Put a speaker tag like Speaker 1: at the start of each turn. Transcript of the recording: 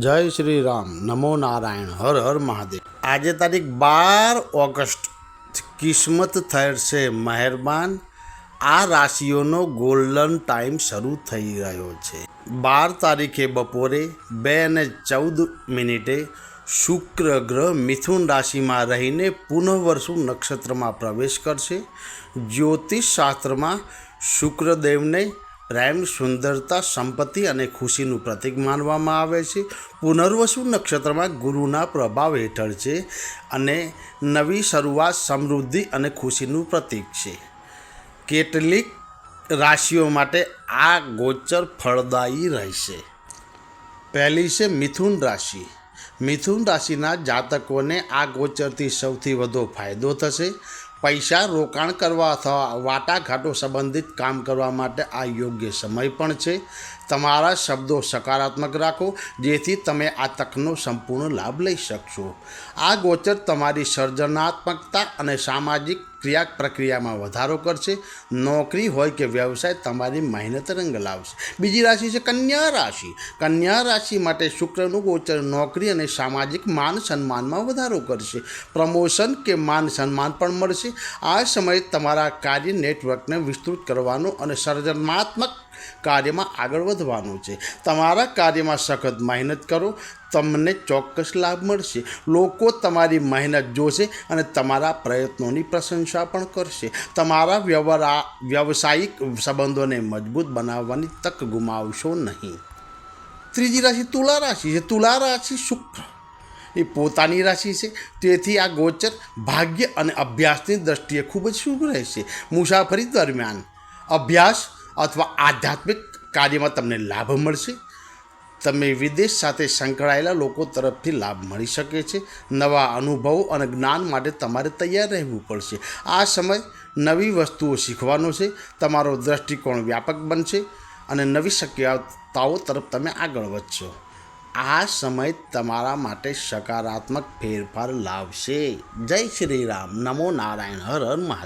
Speaker 1: જય શ્રી રામ. નમો નારાયણ. હર હર મહાદેવ. આજે તારીખ બાર ઓગસ્ટ કિસ્મત થશે મહેરબાન આ રાશિઓનો ગોલ્ડન ટાઈમ શરૂ થઈ રહ્યો છે. બાર તારીખે બપોરે બે અને ચૌદ મિનિટે શુક્ર ગ્રહ મિથુન રાશિમાં રહીને પુનઃવર્ષુ નક્ષત્રમાં પ્રવેશ કરશે. જ્યોતિષ શાસ્ત્રમાં શુક્રદેવને પ્રેમ, સુંદરતા, સંપત્તિ અને ખુશીનું પ્રતીક માનવામાં આવે છે. પુનર્વસુ નક્ષત્રમાં ગુરુના પ્રભાવ હેઠળ છે અને નવી શરૂઆત સમૃદ્ધિ અને ખુશીનું પ્રતીક છે. કેટલીક રાશિઓ માટે આ ગોચર ફળદાયી રહેશે. પહેલી છે મિથુન રાશિ. મિથુન રાશિના જાતકોને આ ગોચરથી સૌથી વધુ ફાયદો થશે. પૈસા રોકાણ કરવા અથવા વાટાઘાટો સંબંધિત કામ કરવા માટે આ યોગ્ય સમય પણ છે. તમારા શબ્દો સકારાત્મક રાખો, જેથી તમે આ તકનો સંપૂર્ણ લાભ લઈ શકશો. આ ગોચર તમારી સર્જનાત્મકતા અને સામાજિક ક્રિયા પ્રક્રિયામાં વધારો કરશે. નોકરી હોય કે વ્યવસાય, તમારી મહેનત રંગ લાવશે. બીજી રાશિ છે કન્યા રાશિ. કન્યા રાશિ માટે શુક્રનું ગોચર નોકરી અને સામાજિક માન સન્માનમાં વધારો કરશે. પ્રમોશન કે માન સન્માન પણ મળશે. આ સમયે તમારા કાર્ય નેટવર્કને વિસ્તૃત કરવાનું અને સર્જનાત્મક કાર્યમાં આગળ વધવાનું છે. તમારા કાર્યમાં સખત મહેનત કરો, તમને ચોક્કસ લાભ મળશે. લોકો તમારી મહેનત જોશે અને તમારા પ્રયત્નોની પ્રશંસા પણ કરશે. તમારા વ્યવહાર, વ્યવસાયિક સંબંધોને મજબૂત બનાવવાની તક ગુમાવશો નહીં. ત્રીજી રાશિ તુલા રાશિ છે. તુલા રાશિ શુક્ર. એ પોતાની રાશિ છે. તેથી આ ગોચર ભાગ્ય અને અભ્યાસની દ્રષ્ટિએ ખૂબ જ શુભ રહેશે. મુસાફરી દરમિયાન અભ્યાસ અથવા આધ્યાત્મિક કાર્યમાં તમને લાભ મળશે. તમે વિદેશ સાથે સંકળાયેલા લોકો તરફથી લાભ મળી શકે છે. નવા અનુભવો અને જ્ઞાન માટે તમારે તૈયાર રહેવું પડશે. આ સમય નવી વસ્તુઓ શીખવાનો છે. તમારો દૃષ્ટિકોણ વ્યાપક બનશે અને નવી શક્યતાઓ તરફ તમે આગળ વધશો. આ સમય તમારા માટે સકારાત્મક ફેરફાર લાવશે. જય શ્રી રામ. નમો નારાયણ. હર હર મહાદેવ.